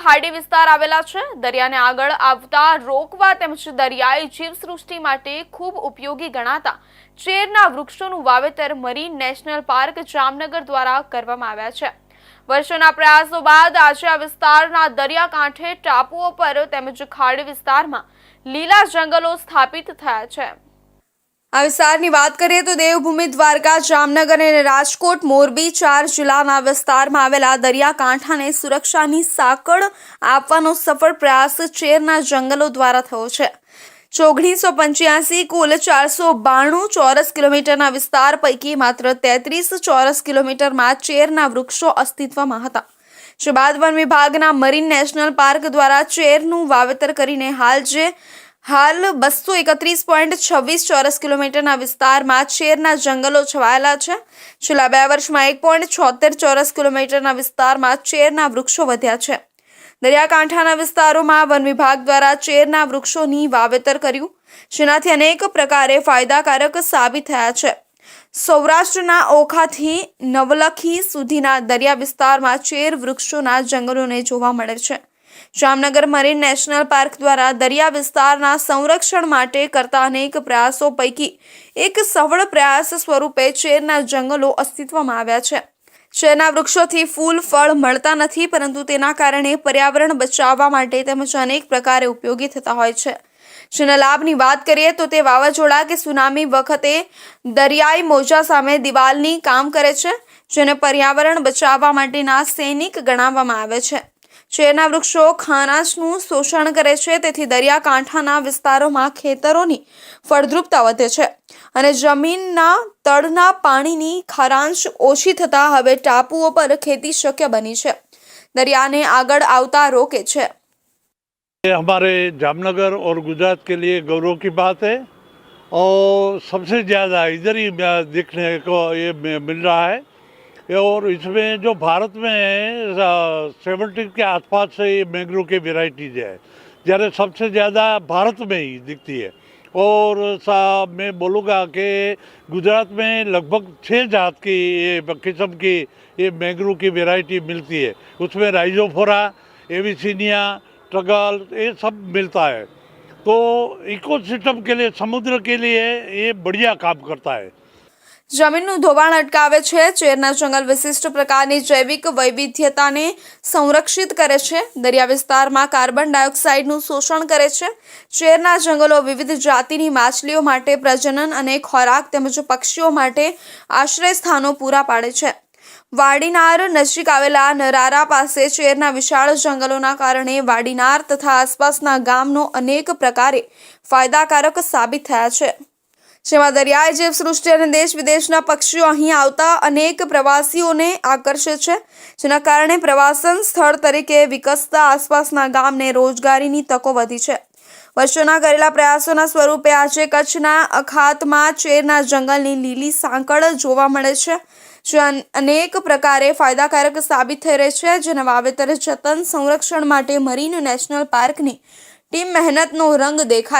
ખાડી વિસ્તાર આવેલા છે. દરિયાને આગળ આવતા રોકવા તેમજ દરિયાઈ જીવસૃષ્ટિ માટે ખૂબ ઉપયોગી ગણાતા ચેરના વૃક્ષોનું વાવેતર મરીન નેશનલ પાર્ક જામનગર દ્વારા કરવામાં આવ્યા છે. વર્ષોના પ્રયાસો બાદ આજે આ વિસ્તારના દરિયાકાંઠે ટાપુઓ પર તેમજ ખાડી વિસ્તારમાં લીલા જંગલો સ્થાપિત થયા છે. આ વિસ્તારની વાત કરીએ તો દેવભૂમિ દ્વારકા, જામનગર અને રાજકોટ, મોરબી ચાર જિલ્લાના વિસ્તારમાં આવેલા દરિયાકાંઠાને સુરક્ષાની સાંકળ આપવાનો સફળ પ્રયાસ ચેરના જંગલો દ્વારા થયો છે. ઓગણીસો પંચ્યાસી કુલ ચારસો બાણું ચોરસ કિલોમીટરના વિસ્તાર પૈકી માત્ર તેત્રીસ ચોરસ કિલોમીટરમાં ચેરના વૃક્ષો અસ્તિત્વમાં હતા. જે બાદ વન વિભાગના મરીન નેશનલ પાર્ક દ્વારા ચેરનું વાવેતર કરીને હાલ જે હાલ બસો એકત્રીસ પોઈન્ટ છવ્વીસ ચોરસ કિલોમીટરના વિસ્તારમાં ચેરના જંગલો છવાયેલા છે. છેલ્લા બે વર્ષમાં એક પોઈન્ટ છોતેર ચોરસ કિલોમીટરના વિસ્તારમાં ચેરના વૃક્ષો વધ્યા છે. દરિયાકાંઠાના વિસ્તારોમાં વન વિભાગ દ્વારા ચેરના વૃક્ષોની વાવેતર કર્યું. જેનાથી અનેક પ્રકારે ફાયદાકારક સાબિત થયા છે. સૌરાષ્ટ્રના ઓખાથી નવલખી સુધીના દરિયા વિસ્તારમાં ચેર વૃક્ષોના જંગલોને જોવા મળે છે. જામનગર મરીન નેશનલ પાર્ક દ્વારા દરિયા વિસ્તારના સંરક્ષણ માટે કરતા અનેક પ્રયાસો પૈકી એક સફળ પ્રયાસ સ્વરૂપે ચેરના જંગલો અસ્તિત્વમાં આવ્યા છે. શેરના વૃક્ષોથી ફૂલ, ફળ મળતા નથી, પરંતુ તેના કારણે પર્યાવરણ બચાવવા માટે તેમજ અનેક પ્રકારે ઉપયોગી થતા હોય છે. જેના લાભની વાત કરીએ તો તે વાવાઝોડા કે સુનામી વખતે દરિયાઈ મોજા સામે દિવાલની કામ કરે છે, જેને પર્યાવરણ બચાવવા માટેના સૈનિક ગણાવવામાં આવે છે. શેરના વૃક્ષો ખાનાશનું શોષણ કરે છે તેથી દરિયાકાંઠાના વિસ્તારોમાં ખેતરોની ફળદ્રુપતા વધે છે અને જમીનના તળના પાણીની ખારાંશ ઓછી થતાં હવે ટાપુઓ પર ખેતી શક્ય બની છે દરિયાને આગળ આવતા રોકે છે ये हमारे जामनगर और गुजरात के लिए गौरव की बात है और सबसे ज़्यादा इधर ही देखने को ये मिल रहा है और इसमें जो भारत में सेवेंटी के आसपास से ये मैंग्रो की वेराइटीज है, जरा सबसे ज़्यादा भारत में ही दिखती है। और सा, मैं बोलूँगा कि गुजरात में लगभग छः जात की ये किस्म की ये मैंग्रो की वेराइटी मिलती है। उसमें राइजोफोरा एविसिनिया ट्रगल ये सब मिलता है। तो इकोसिस्टम के लिए, समुद्र के लिए ये बढ़िया काम करता है। જમીનનું ધોવાણ અટકાવે છે. ચેરના જંગલ વિશિષ્ટ પ્રકારની જૈવિક વૈવિધ્યતાને સંરક્ષિત કરે છે. દરિયા વિસ્તારમાં કાર્બન ડાયોક્સાઇડનું શોષણ કરે છે. ચેરના જંગલો વિવિધ જાતિની માછલીઓ માટે પ્રજનન અને ખોરાક તેમજ પક્ષીઓ માટે આશ્રય સ્થાનો પૂરા પાડે છે. વાડીનાર નજીક આવેલા નરારા પાસે ચેરના વિશાળ જંગલોના કારણે વાડીનાર તથા આસપાસના ગામનો અનેક પ્રકારે ફાયદાકારક સાબિત થયા છે. જેમાં દરિયાઈ જીવસૃષ્ટિ અને દેશ વિદેશના પક્ષીઓ અહીં આવતા અનેક પ્રવાસીઓને આકર્ષે છે, જેના કારણે પ્રવાસન સ્થળ તરીકે વિકસતા આસપાસના ગામને રોજગારીની તકો વધી છે. વર્ષોના કરેલા પ્રયાસોના સ્વરૂપે આજે કચ્છના અખાતમાં ચેરના જંગલની લીલી સાંકળ જોવા મળે છે જે અનેક પ્રકારે ફાયદાકારક સાબિત થઈ રહી છે. જેના વાવેતર, જતન, સંરક્ષણ માટે મરીન નેશનલ પાર્કની ટીમ મહેનતનો રંગ દેખાય